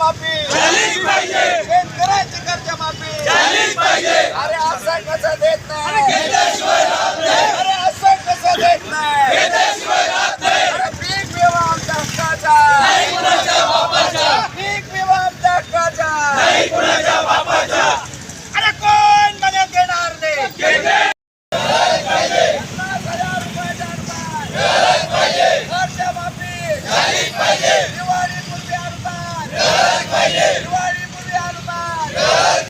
कर्जमाफी शेतकऱ्याची कर्जमाफी अरे असं कसं देत नाही अरे असं कसं देत नाही अरे पीक विमा आमच्या हक्काचा पीक विमा आमच्या हक्काचा अरे कोण मला देणार नाही पन्नास हजार रुपयाचा अनुदान कर्जमाफी दिवाळीपूर्वी अनुदान दिवाळीपूर्वी अनुदान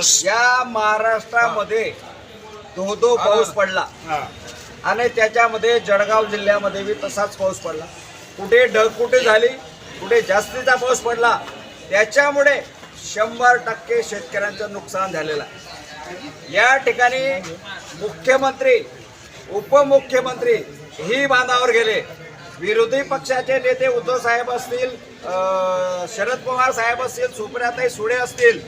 या महाराष्ट्रामध्ये धो धो पाऊस पडला. आणि त्याच्यामध्ये जळगाव जिल्ह्यामध्ये बी तसाच पाऊस पडला. कुठे ढगकुटे झाली कुठे जास्तीचा पाऊस पडला त्याच्यामुळे शंभर टक्के शेतकऱ्यांचं नुकसान झालेलं आहे. या ठिकाणी मुख्यमंत्री उपमुख्यमंत्री ही बांधावर गेले. विरोधी पक्षाचे नेते उद्धव साहेब असतील शरद पवार साहेब असतील सुप्रियाताई सुळे असतील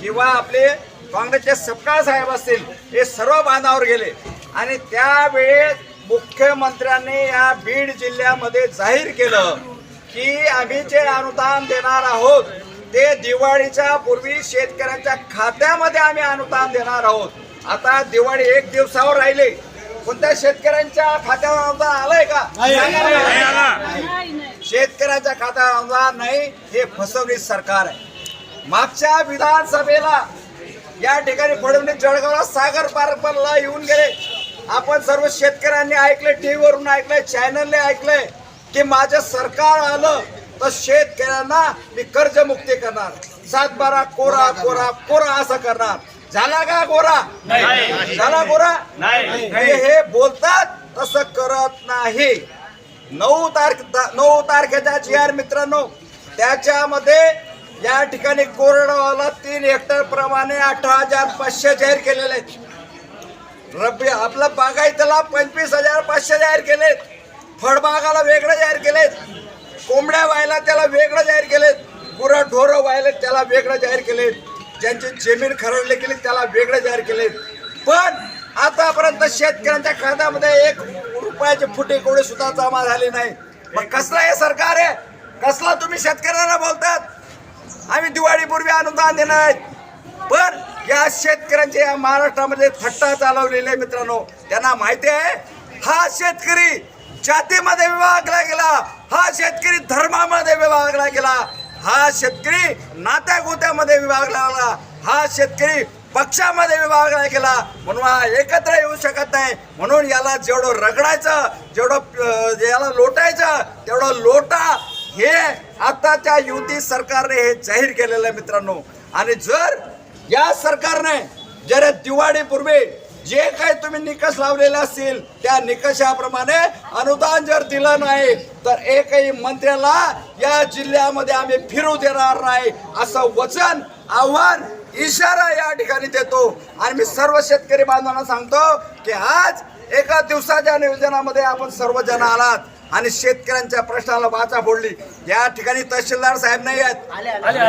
किंवा आपले काँग्रेसचे सपकाळ साहेब असतील हे सर्व बांधावर गेले. आणि त्यावेळेस मुख्यमंत्र्यांनी या बीड जिल्ह्यामध्ये जाहीर केलं की आम्ही जे अनुदान देणार आहोत ते दिवाळीच्या पूर्वी शेतकऱ्यांच्या खात्यामध्ये आम्ही अनुदान देणार आहोत. आता दिवाळी एक दिवसावर राहिले. कोणत्या शेतकऱ्यांच्या खात्यावर अनुदान आलंय का. शेतकऱ्याच्या खात्यावर अनुदान नाही हे फसवणीत सरकार आहे. मागच्या विधानसभेला या ठिकाणी फडणवीस जळगावला सागर पार्कला येऊन गेले. आपण सर्व शेतकऱ्यांनी ऐकले टीव्ही वरून ऐकलंय चॅनलने ऐकलंय की माझं सरकार आलं तर शेतकऱ्यांना मी कर्जमुक्ती करणार. सात बारा कोरा कोरा कोरा असं करणार. झाला का गोरा? झाला गोरा? हे हे बोलतात तसं करत नाही. नऊ तारखे नऊ तारखेचा जी आर मित्रांनो त्याच्यामध्ये या ठिकाणी कोरडवाला तीन हेक्टर प्रमाणे अठरा हजार पाचशे जाहीर केलेले आहेत. रब्बी आपला बागायतला पंचवीस हजार पाचशे जाहीर केलेत. फळबागाला वेगळं जाहीर केलेत. कोंबड्या व्हायला त्याला वेगळं जाहीर केलेत. गुरं ढोरं व्हायला त्याला वेगळं जाहीर केलेत. ज्यांची जमीन खरडली गेले त्याला वेगळं जाहीर केले. पण आतापर्यंत शेतकऱ्यांच्या खात्यामध्ये एक रुपयाचे फुटे कोडे सुद्धा जमा झाले नाही. मग कसला हे सरकार आहे? कसला तुम्ही शेतकऱ्यांना बोलतात? आम्ही दिवाळीपूर्वी अनुदान देणार आहेत. पण या शेतकऱ्यांच्या या महाराष्ट्रामध्ये थट्टा चालवलेले मित्रांनो त्यांना माहिती आहे हा शेतकरी जातीमध्ये विभागला गेला. हा शेतकरी धर्मामध्ये विभागला गेला. हा शेतकरी नात्या गोत्यामध्ये विभागला गेला हा शेतकरी पक्षामध्ये विभागला गेला म्हणून हा एकत्र येऊ शकत नाही. म्हणून याला जेवढं रगडायचं जेवढं याला लोटायचं तेवढं लोटा हे आताच्या युती सरकारने हे जाहीर केलेलं आहे मित्रांनो. आणि जर या सरकारने जर दिवाळीपूर्वी जे काही तुम्ही निकष लावलेले असतील त्या निकषाप्रमाणे अनुदान जर दिलं नाही तर एकही मंत्र्याला या जिल्ह्यामध्ये आम्ही फिरू देणार नाही. असं वचन आव्हान इशारा या ठिकाणी देतो. आणि मी सर्व शेतकरी बांधवांना सांगतो की आज एका दिवसाच्या नियोजनामध्ये आपण सर्वजण आलात आणि शेतकऱ्यांच्या प्रश्नाला वाचा फोडली. या ठिकाणी तहसीलदार साहेब नाही आहेत.